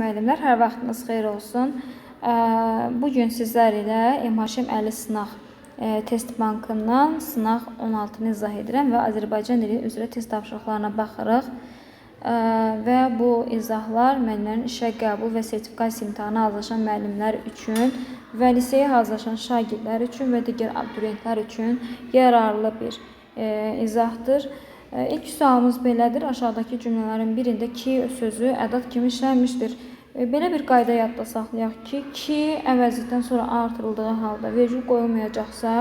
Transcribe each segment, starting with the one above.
Müəllimlər, hər vaxtınız xeyir olsun. Bu gün sizlər ilə MHM 50 sınaq test bankından sınaq 16-nı izah edirəm və Azərbaycan dili üzrə test tapşırıqlarına baxırıq. Və bu izahlar müəllimlərin işə qəbul və sertifikasiya imtahanına hazırlaşan müəllimlər üçün və liseyə hazırlaşan şagirdlər üçün və digər abituriyentlər üçün yararlı bir izahdır. İlk sualımız belədir. Aşağıdakı cümlələrin birində ki sözü ədad kimi işlənmişdir. E, Belə bir qayda yadda saxlayaq ki, ki əvəzlikdən sonra artırıldığı halda vergül qoyulmayacaqsa,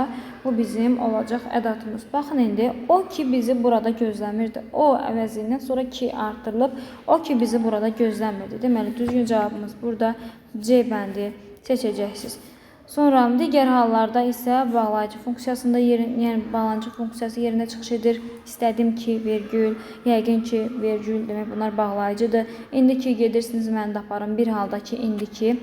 bu bizim olacaq ədadımız. Baxın indi o ki bizi burada gözləmirdi. O əvəzindən sonra ki artırılıb, o ki bizi burada gözləmirdi. Deməli düzgün cavabımız burada C bəndi seçəcəksiniz. Sonra digər hallarda isə bağlayıcı funksiyasında yerin, yəni bağlanıcı funksiyası yerinə çıxış edir. İstədim ki, vergül, yəqin ki, vergül demək bunlar bağlayıcıdır. İndi ki gedirsiniz mən də. Bir halda ki, indi ki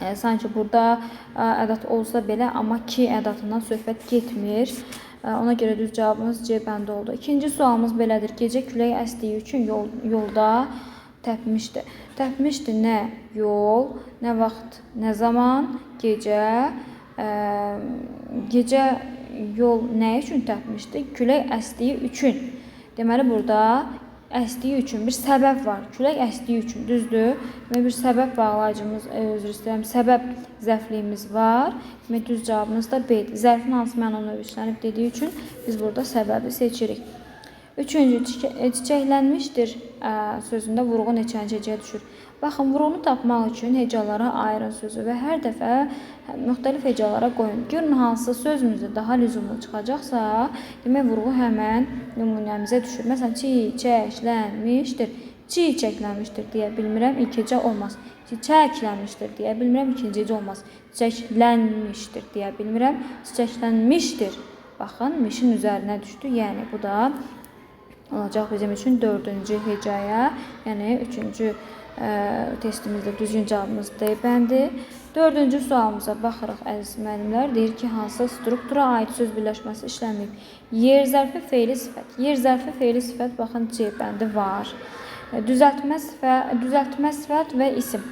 e, sanki burada e, ədad olsa belə, amma ki ədadından söhbət getmir. E, Ona görə düz cavabımız C bəndi oldu. İkinci sualımız belədir. Gecə külək əsdiyi üçün yol, yolda təpmişdi. Təpmişdi nə yol, nə vaxt, nə zaman, gecə. Ə, gecə yol nə üçün təpmişdi? Külək əsdiyi üçün. Deməli burada əsdiyi üçün bir səbəb var. Külək əsdiyi üçün, düzdür? Demək bir səbəb bağlayıcımız, e, üzr istəyirəm, səbəb zərfliyimiz var. Demək düz cavabımız da B-dir. Zərfin hansı məna işlənib dediyi üçün biz burada səbəbi seçirik. Üçüncü çiçə- e, çiçəklənmişdir ə, sözündə vurğu neçənci hecəyə düşür. Baxın, vurğunu tapmaq üçün hecalara ayırın sözü və hər dəfə müxtəlif hecalara qoyun. Görün hansı sözümüzdə daha lüzumlu çıxacaqsa, demək vurğu həmən nümunəmizə düşür. Məsələn, çiçəklənmişdir. Çiçəklənmişdir deyə bilmirəm, ilk olmaz. Çiçəklənmişdir deyə bilmirəm, ikinci olmaz. Çiçəklənmişdir deyə bilmirəm, çiçəklənmişdir. Baxın, mişin üzərinə düşdü. Yəni bu da olacaq bizim üçün dördüncü hecaya, yəni üçüncü ə, testimizdə düzgün cavabımız D bəndi. Dördüncü sualımıza baxırıq əziz müəllimlər. Deyir ki, hansı struktura aid söz birləşməsi işlənməyib? Yer zərfi feili sifət. Yer zərfi feili sifət baxın C bəndi var. E, Düzəltmə sifət, düzəltmə sifət və isim.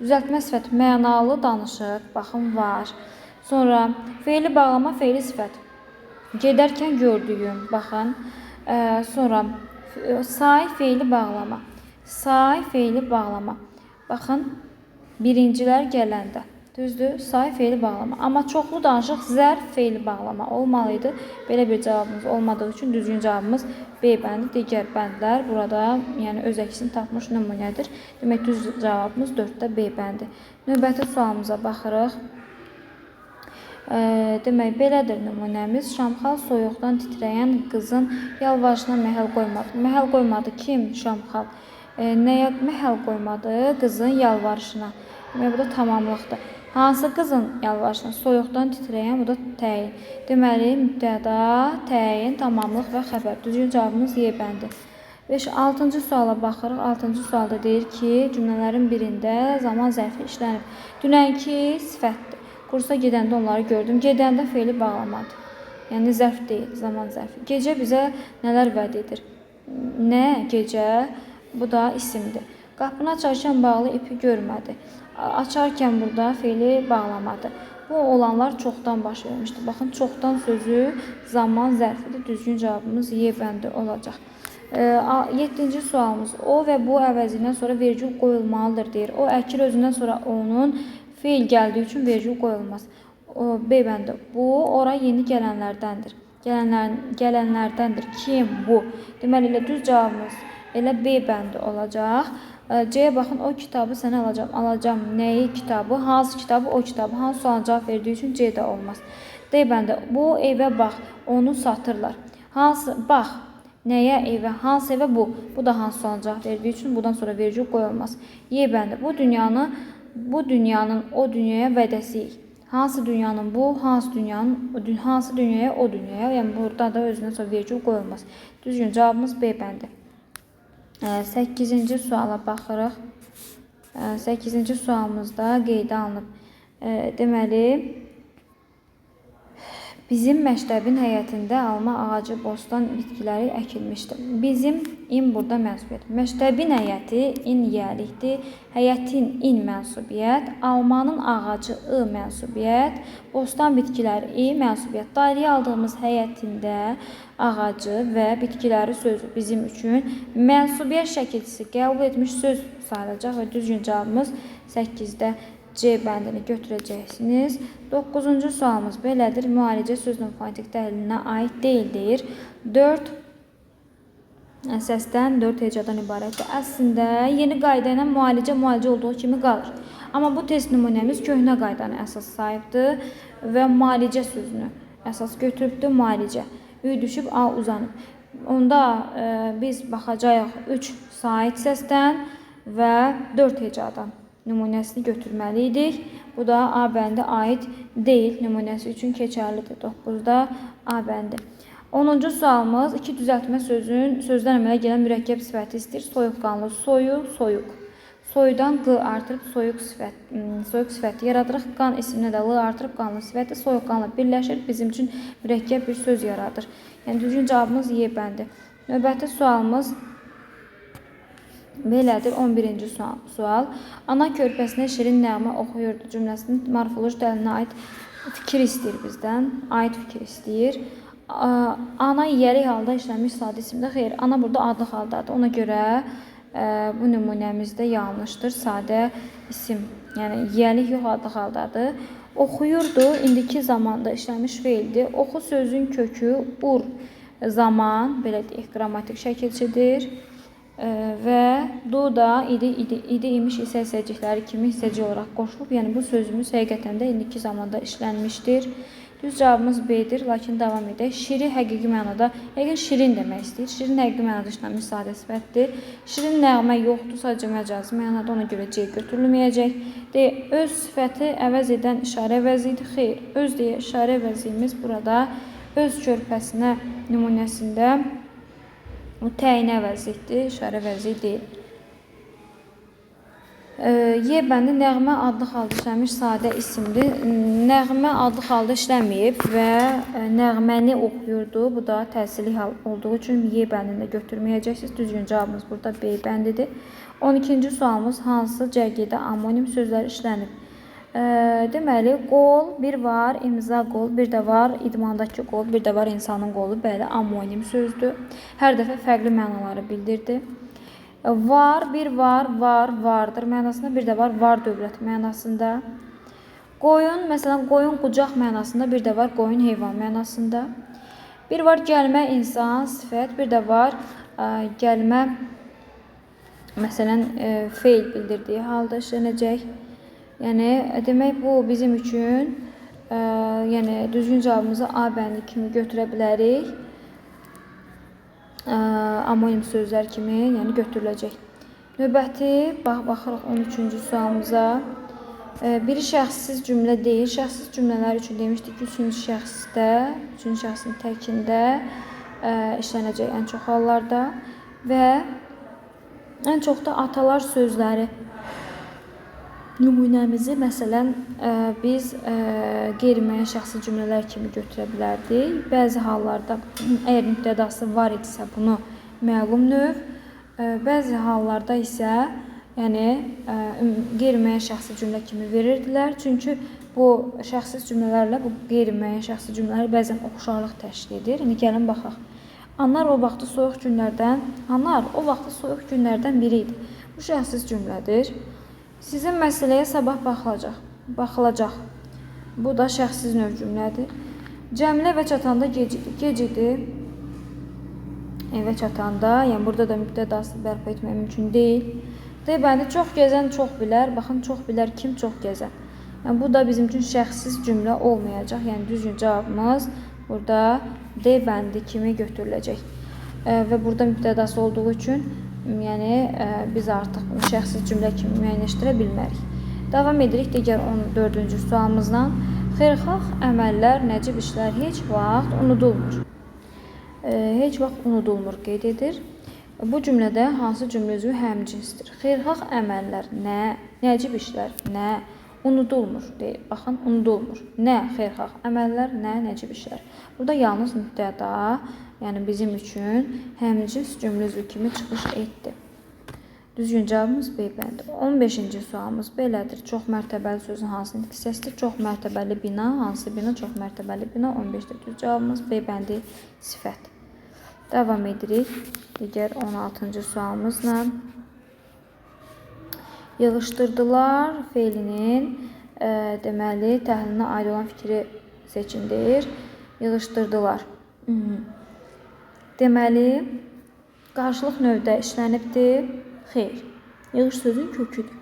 Düzəltmə sifət mənalı danışıq, baxın var. Sonra feili bağlama feili sifət. Gedərkən gördüyüm, baxın. Ə, sonra f- say feili bağlama. Say feili bağlama. Baxın, birincilər gələndə. Düzdür? Say feili bağlama. Amma çoxlu danışıq zərf feili bağlama olmalı idi. Belə bir cavabımız olmadığı üçün düzgün cavabımız B bəndi. Digər bəndlər burada, yəni öz əksini tapmış nümunədir. Demək düz cavabımız 4-də B bəndi. Növbəti sualımıza baxırıq. Ə, demək belədir nümunəmiz. Şamxal soyuqdan titrəyən qızın yalvarışına məhəl qoymadı. Məhəl qoymadı kim? Şamxal. E, nəyə məhəl qoymadı? Qızın yalvarışına. Demək bu da tamamlıqdır. Hansı qızın yalvarışına? Soyuqdan titrəyən bu da təyin. Deməli mübtəda, təyin, tamamlıq və xəbər. Düzgün cavabımız Y bəndi. 5 6-cı suala baxırıq. 6-cı sualda deyir ki, cümlələrin birində zaman zərfi işlənib. Dünənki sifətdir. Kursa gedəndə onları gördüm. Gedəndə feili bağlamadı. Yəni zərf deyil, zaman zərfi. Gecə bizə nələr vəd edir? Nə? Gecə. Bu da isimdir. Qapını açarkən bağlı ipi görmədi. Açarkən burada feili bağlamadı. Bu olanlar çoxdan baş vermişdi. Baxın, çoxdan sözü zaman zərfidir. Düzgün cavabımız Y bəndi olacaq. 7-ci sualımız. O və bu əvəzindən sonra vergül qoyulmalıdır deyir. O əkir özündən sonra onun feil gəldiyi üçün vergül qoyulmaz. O, B. Bu ora yeni gələnlərdəndir. Gələnlər, gələnlərdəndir. Kim bu? Deməli elə düz cavabımız elə B bəndi olacaq. C-yə baxın, o kitabı sənə alacağam. Alacağam nəyi kitabı? Hansı kitabı? O kitabı. Hansı sualına cavab verdiyi üçün C olmaz. D bəndi. Bu evə bax, onu satırlar. Hansı? Bax, Nəyə evə? Hansı evə bu? Bu da hansı sualına cavab verdiyi üçün bundan sonra vergül qoyulmaz. Y bəndi. Bu dünyanı bu dünyanın o dünyaya vədəsiyik. Hansı dünyanın bu, hansı dünyanın hansı dünyaya o dünyaya. Yəni burada da özündən sonra vergül qoyulmaz. Düzgün cavabımız B bəndi. 8-ci suala baxırıq. 8-ci sualımızda qeydə alınıb. Ə, Deməli, Bizim məktəbin həyətində alma ağacı, bostan bitkiləri əkilmişdi. Bizim in burada mənsubiyyət. Məktəbin həyəti in yiyəlikdir. Həyətin in mənsubiyyət. Almanın ağacı ı mənsubiyyət. Bostan bitkiləri i mənsubiyyət. Dairəyə aldığımız həyətində ağacı və bitkiləri sözü bizim üçün mənsubiyyət şəkilçisi qəbul etmiş söz sayılacaq və düzgün cavabımız 8-də C bəndini götürəcəksiniz. 9-cu sualımız belədir. Müalicə sözünün fonetik dəhlilinə aid deyil deyir. 4 səsdən 4 hecadan ibarətdir. Əslində yeni qayda ilə müalicə müalicə olduğu kimi qalır. Amma bu test nümunəmiz köhnə qaydanı əsas sayıbdır və müalicə sözünü əsas götürübdür. Müalicə. Ü düşüb A uzanıb. Onda e, biz baxacağıq 3 sait səsdən və 4 hecadan nümunəsini götürməli idik. Bu da A bəndi aid deyil nümunəsi üçün keçərlidir. 9-da A bəndi. 10-cu sualımız iki düzəltmə sözün sözdən əmələ gələn mürəkkəb sifəti istəyir. Soyuqqanlı, soyu, soyuq. Soyudan q artırıb soyuq sifət, ım, soyuq sifəti yaradırıq. Qan isminə də l artırıb qanlı sifəti soyuqqanlı birləşir. Bizim üçün mürəkkəb bir söz yaradır. Yəni düzgün cavabımız Y bəndi. Növbəti sualımız Belədir 11-ci sual. sual. Ana körpəsinə şirin nəğmə oxuyurdu cümləsinin morfoloji dəlilinə aid fikir istəyir bizdən. Aid fikir istəyir. Ana yiyəlik halda işlənmiş sadə isimdə xeyr. Ana burada adlı haldadır. Ona görə ə, bu nümunəmizdə yanlışdır. Sadə isim. Yəni yiyəlik yox adlı haldadır. Oxuyurdu indiki zamanda işlənmiş feildir. Oxu sözün kökü ur zaman belə deyək qrammatik şəkilçidir. Ə, və du da idi, idi, idi imiş isə hissəcikləri kimi hissəcik olaraq qoşulub. Yəni bu sözümüz həqiqətən də indiki zamanda işlənmişdir. Düz cavabımız B-dir, lakin davam edək. Şiri həqiqi mənada, yəqin şirin demək istəyir. Şirin həqiqi mənada işlənmiş sadə sifətdir. Şirin nəğmə yoxdur, sadəcə məcazi mənada, ona görə C götürülməyəcək. D. Öz sifəti əvəz edən işarə əvəzidir. Xeyr, öz deyə işarə əvəzimiz burada öz körpəsinə nümunəsində təyin əvəzlikdir, işarə deyil. Ə, Y bəndi nəğmə adlı halda işlənmiş sadə isimdir. Nəğmə adlı halda işləməyib və ə, nəğməni oxuyurdu. Bu da təsirli hal olduğu üçün Y bəndini də götürməyəcəksiniz. Düzgün cavabımız burada B bəndidir. 12-ci sualımız hansı cərgədə amonim sözlər işlənib? Ə, deməli, qol bir var, imza qol, bir də var idmandakı qol, bir də var insanın qolu. Bəli, amonim sözdür. Hər dəfə fərqli mənaları bildirdi. Var, bir var, var, vardır mənasında, bir də var, var dövlət mənasında. Qoyun, məsələn, qoyun qucaq mənasında, bir də var qoyun heyvan mənasında. Bir var gəlmə insan, sifət, bir də var ə, gəlmə məsələn ə, feil bildirdiyi halda işlənəcək. Yəni demək bu bizim üçün ə, yəni düzgün cavabımızı A bəndi kimi götürə bilərik. Ə, amonim sözlər kimi, yəni götürüləcək. Növbəti bax baxırıq 13-cü sualımıza. Ə, Biri şəxssiz cümlə deyil. Şəxssiz cümlələr üçün demişdik ki, üçüncü şəxsdə, üçüncü şəxsin təkində ə, işlənəcək ən çox hallarda və ən çox da atalar sözləri nümunəmizi məsələn ə, biz ə, qeyri-müəyyən şəxsi cümlələr kimi götürə bilərdik. Bəzi hallarda əgər mübtədası var idisə bunu məlum növ, ə, bəzi hallarda isə yəni qeyri-müəyyən şəxsi cümlə kimi verirdilər. Çünki bu şəxsiz cümlələrlə bu qeyri-müəyyən şəxsi cümlələr bəzən oxşarlıq təşkil edir. İndi gəlin baxaq. Anlar o vaxtı soyuq günlərdən, anar o vaxtı soyuq günlərdən biri idi. Bu şəxsiz cümlədir. Sizin məsələyə sabah baxılacaq. Baxılacaq. Bu da şəxsiz növ cümlədir. Cəmilə evə çatanda. Gecidi. Evə çatanda, yəni burada da mübtədası bərpa etmək mümkün deyil. D bəndi çox gəzən çox bilər. Baxın, çox bilər kim çox gəzən. Yəni bu da bizim üçün şəxsiz cümlə olmayacaq. Yəni düzgün cavabımız burada D bəndi kimi götürüləcək. E, və burada mübtədası olduğu üçün yəni e, biz artıq bunu şəxsiz cümlə kimi müəyyənləşdirə bilmərik. Davam edirik digər 14-cü sualımızla. Xeyirxah əməllər, nəcib işlər heç vaxt unudulmur. E, heç vaxt unudulmur qeyd edir. Bu cümlədə hansı cümlə üzvü həmcinsdir? Xeyirxah əməllər nə, nəcib işlər nə, unudulmur deyir. Baxın, unudulmur. Nə xeyirxah əməllər, nə nəcib işlər. Burada yalnız mübtəda, yəni bizim üçün həmcins cümlə üzvü kimi çıxış etdi. Düzgün cavabımız B bəndi. 15-ci sualımız belədir. Çox mərtəbəli sözün hansı nitq hissəsidir? Çox mərtəbəli bina, hansı bina? Çox mərtəbəli bina. 15-də düz cavabımız B bəndi sifət. Davam edirik. Digər 16-cı sualımızla. Yığışdırdılar feilinin e, deməli təhlilinə aid olan fikri seçin deyir. Yığışdırdılar. Mhm. Deməli qarşılıq növdə işlənibdir. Xeyr. Yığış sözün köküdür.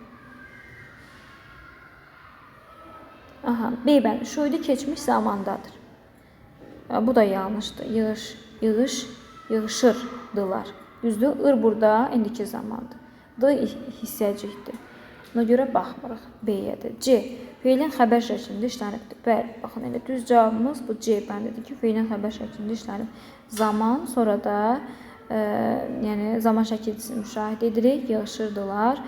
Aha, B bəndi. Şuydu keçmiş zamandadır. Bu da yanlışdır. Yığış, yığış, yığışırdılar. Düzdür? Ir burada indiki zamandır. D hissəcikdir. Buna görə baxmırıq B-yədir. C. Feilin xəbər şəklində işlənibdir. Bəli, baxın elə düz cavabımız bu C bəndidir ki, feilin xəbər şəklində işlənib. Zaman, sonra da e, yəni zaman şəkilçisini müşahidə edirik. Yığışırdılar.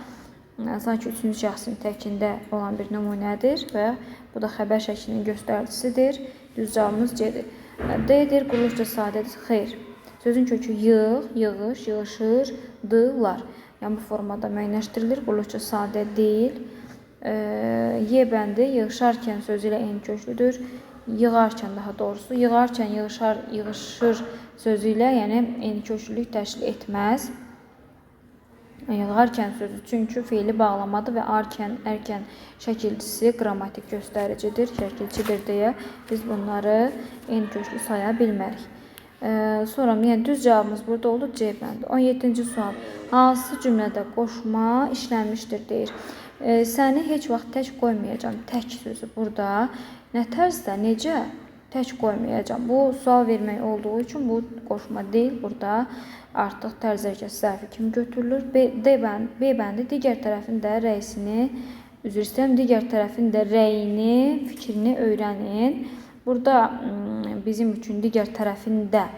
E, Sanki üçüncü şəxsin təkində olan bir nümunədir və bu da xəbər şəklinin göstəricisidir. Düz cavabımız C-dir. E, D-dir, quruluşca sadədir. Xeyr. Sözün kökü yığ, yığış, yığışırdılar. Yəni bu formada müəyyənləşdirilir. Quruluşca sadə deyil. E, Y bəndi yığışarkən sözü ilə eyni köklüdür. Yığarkən daha doğrusu, yığarkən yığışar, yığışır sözü ilə, yəni eyni köklülük təşkil etməz. Yığarkən sözü çünki feili bağlamadır və arkən, ərkən şəkilçisi qrammatik göstəricidir, şəkilçidir deyə biz bunları eyni köklü saya bilmərik. Ee, sonra yəni düz cavabımız burada oldu C bəndi. 17-ci sual. Hansı cümlədə qoşma işlənmişdir deyir. Ee, səni heç vaxt tək qoymayacağam. Tək sözü burada nə tərzdə, necə tək qoymayacağam. Bu sual vermək olduğu üçün bu qoşma deyil. Burada artıq tərz hərəkət zərfi kimi götürülür. B, D bəndi, B bəndi digər tərəfin də rəisini, üzr istəyirəm, digər tərəfin də rəyini, fikrini öyrənin. Burada bizim üçün digər tərəfində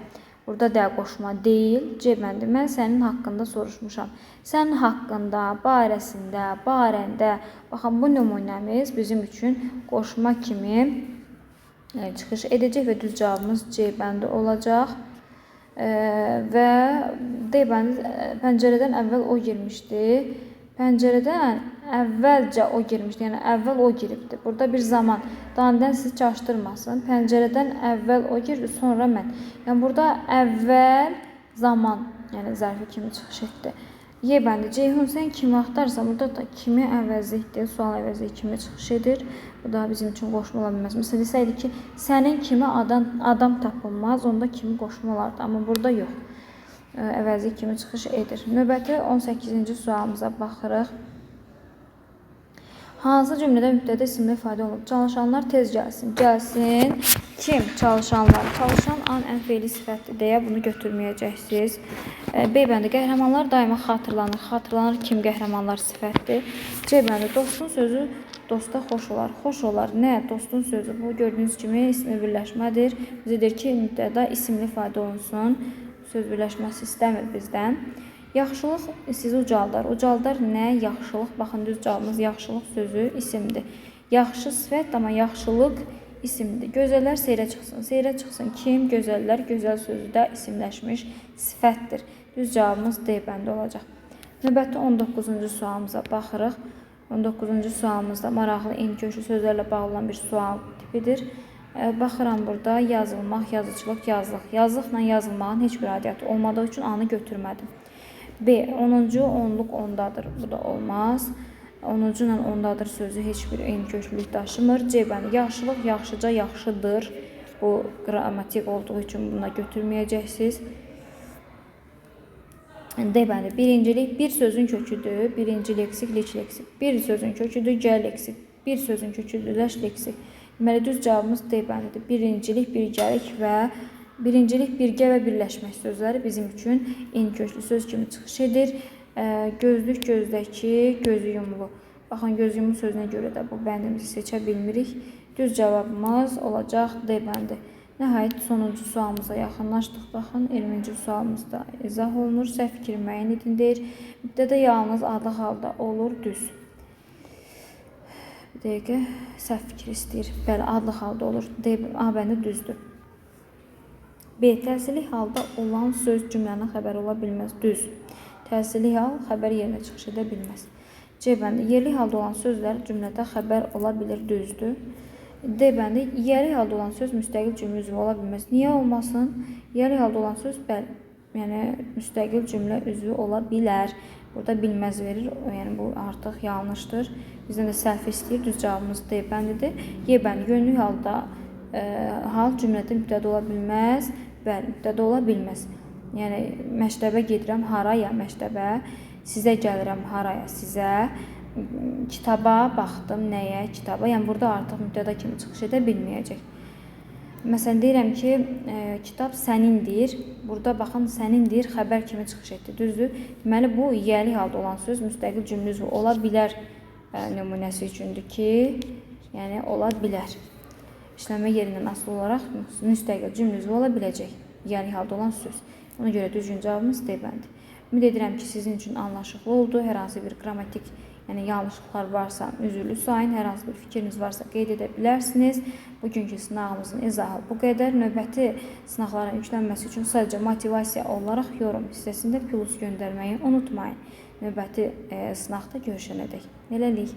burada də qoşma deyil, C bəndi. Mən sənin haqqında soruşmuşam. Sənin haqqında, barəsində, barəndə. Baxın bu nümunəmiz bizim üçün qoşma kimi e, çıxış edəcək və düz cavabımız C bəndi olacaq. E, və D bəndi e, pəncərədən əvvəl o girmişdi. Pəncərədən əvvəlcə o girmişdi. Yəni əvvəl o giribdi. Burada bir zaman dandən sizi çaşdırmasın. Pəncərədən əvvəl o girdi, sonra mən. Yəni burada əvvəl zaman, yəni zərfi kimi çıxış etdi. Y bəndi Ceyhun sən kimi axtarsan, burada da kimi əvəzlikdir, sual əvəzliyi kimi çıxış edir. Bu da bizim üçün qoşma ola bilməz. Məsələn desəydi ki, sənin kimi adam adam tapılmaz, onda kimi qoşma olardı, amma burada yox. Ə, Əvəzlik kimi çıxış edir. Növbəti 18-ci sualımıza baxırıq. Hansı cümlədə mübtədə isimli ifadə olunub? Çalışanlar tez gəlsin. Gəlsin. Kim? Çalışanlar. Çalışan an ən feili sifətdir deyə bunu götürməyəcəksiniz. B bəndi qəhrəmanlar daima xatırlanır. Xatırlanır kim qəhrəmanlar sifətdir. C bəndi dostun sözü dosta xoş olar. Xoş olar. Nə? Dostun sözü bu gördüyünüz kimi ismi birləşmədir. Bizə deyir ki, mübtəda isimli ifadə olunsun. Söz birləşməsi istəmir bizdən. Yaxşılıq sizi ucaldar. Ucaldar nə? Yaxşılıq. Baxın düz cavabımız yaxşılıq sözü isimdir. Yaxşı sifət, amma yaxşılıq isimdir. Gözəllər seyrə çıxsın. Seyrə çıxsın kim? Gözəllər. Gözəl sözü də isimləşmiş sifətdir. Düz cavabımız D bəndi olacaq. Növbəti 19-cu sualımıza baxırıq. 19-cu sualımızda maraqlı eyni köklü sözlərlə bağlı olan bir sual tipidir. E, Baxıram burada yazılmaq, yazıçılıq, yazılıq. Yazılıqla yazılmağın heç bir aidiyyatı olmadığı üçün anı götürmədim. B. 10-cu onluq ondadır. Bu da olmaz. 10-cu ilə ondadır sözü heç bir eyni köklülük daşımır. C bəndi yaxşılıq, yaxşıca, yaxşıdır. Bu qrammatik olduğu üçün buna götürməyəcəksiniz. D bəndi birincilik bir sözün köküdür. Birinci leksik, leç leksik. Bir sözün köküdür, gəl leksik. Bir sözün köküdür, ləş leksik. Deməli düz cavabımız D bəndidir. Birincilik, birgəlik və birincilik, birgə və birləşmək sözləri bizim üçün eyni köklü söz kimi çıxış edir. Gözlük, gözdəki, gözü yumulu. Baxın, göz yumulu sözünə görə də bu bəndimizi seçə bilmirik. Düz cavabımız olacaq D bəndi. Nəhayət sonuncu sualımıza yaxınlaşdıq. Baxın, 20-ci sualımızda izah olunur. Səhv fikri müəyyən edin deyir. Mübtədə yalnız adlı halda olur düz. Bir Dəqiqə səhv fikir istəyir. Bəli, adlı halda olur. D A bəndə düzdür. B. Təsirli halda olan söz cümlənin xəbəri ola bilməz. Düz. Təsirli hal xəbər yerinə çıxış edə bilməz. C bəndi yerli halda olan sözlər cümlədə xəbər ola bilir. Düzdür. D bəndi yerli halda olan söz müstəqil cümlə üzvü ola bilməz. Niyə olmasın? Yerli halda olan söz bəli, yəni müstəqil cümlə üzvü ola bilər. Burada bilməz verir. Yəni bu artıq yanlışdır. Bizdən də səhv istəyir. Düz cavabımız D bəndidir. Y bəndi yönlü halda e, hal cümlədə mübtəda ola bilməz. Bəli, mübtəda ola bilməz. Yəni məktəbə gedirəm haraya? Məktəbə. Sizə gəlirəm haraya? Sizə. Kitaba baxdım nəyə? Kitaba. Yəni burada artıq mübtəda kimi çıxış edə bilməyəcək. Məsələn deyirəm ki, e, kitab sənindir. Burada baxın sənindir xəbər kimi çıxış etdi. Düzdür? Deməli bu yiyəli halda olan söz müstəqil cümlə üzvü ola bilər e, nümunəsi üçündür ki, yəni ola bilər. İşləmə yerindən asılı olaraq müstəqil cümlə üzvü ola biləcək. Yiyəli halda olan söz. Ona görə düzgün cavabımız D bəndi. Ümid edirəm ki, sizin üçün anlaşıqlı oldu. Hər hansı bir qrammatik yəni yanlışlıqlar varsa üzrlü sayın, hər hansı bir fikriniz varsa qeyd edə bilərsiniz. Bugünkü sınağımızın izahı bu qədər. Növbəti sınaqların yüklənməsi üçün sadəcə motivasiya olaraq yorum hissəsində plus göndərməyi unutmayın. Növbəti e, sınaqda görüşənədək. Hələlik.